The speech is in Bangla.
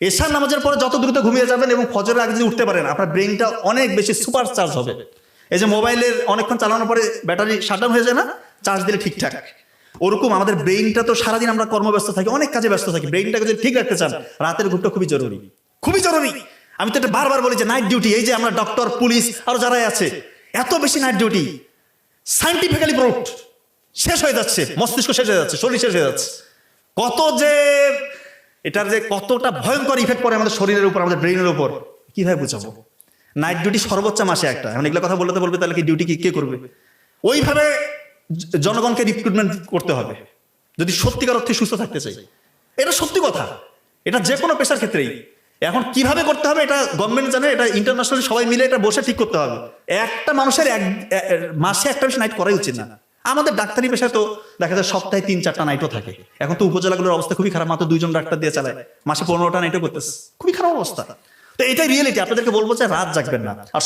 এশার নামাজের পরে যত দ্রুত ঘুমিয়ে যাবেন এবং ফজরের আগে যদি উঠতে পারেন, আপনার ব্রেনটা অনেক বেশি সুপার চার্জ হবে। এই যে মোবাইলের অনেকক্ষণ চালানোর পরে ব্যাটারি শাটডাউন হয়ে যায় না চার্জ দিলে ঠিকঠাক। ওরকম আমাদের ব্রেইনটা তো সারাদিন আমরা কর্মব্যস্ত থাকি, অনেক কাজে ব্যস্ত থাকি। ব্রেইনটাকে যদি ঠিক রাখতে চান, রাতের ঘুমটা খুবই জরুরি। খুবই জরুরি। আমি তো এটা বারবার বলি যে নাইট ডিউটি এই যে আমরা ডক্টর পুলিশ আরও যারাই আছে, এত বেশি নাইট ডিউটি সাইন্টিফিক্যালি প্রুফড শেষ হয়ে যাচ্ছে, মস্তিষ্ক শেষ হয়ে যাচ্ছে, শরীর শেষ হয়ে যাচ্ছে। কত যে এটার যে কতটা ভয়ঙ্কর ইফেক্ট পড়ে আমাদের শরীরের উপর, আমাদের ব্রেইনের উপর, কীভাবে বুঝাবো? নাইট ডিউটি সর্বোচ্চ মাসে একটা। এখন এগুলো কথা বলতে বলবে তাহলে কি ডিউটি কি কে করবে? ওইভাবে জনগণকে রিক্রুটমেন্ট করতে হবে। যদি সত্যিকার অর্থে সুস্থ থাকতে চাই। এটা সত্যি কথা। এটা যে কোনো পেশার ক্ষেত্রেই। এখন কীভাবে করতে হবে এটা গভর্নমেন্ট জানে, এটা ইন্টারন্যাশনাল সবাই মিলে এটা বসে ঠিক করতে হবে। একটা মানুষের এক মাসে একটা বেশি নাইট করাই উচিত না। আমাদের ডাক্তারি পেশায় তো দেখা যায় সপ্তাহে তিন, চারটা নাইটও থাকে। এখন তো উপজেলাগুলোর অবস্থা খুবই খারাপ, মাত্র দুইজন ডাক্তার দিয়ে চালায়। মাসে পনেরোটা নাইটও করতেছে। খুবই খারাপ অবস্থা। তো এটাই রিয়েলিটি আপনাদেরকে বলব যে রাত জাগবেন না। আর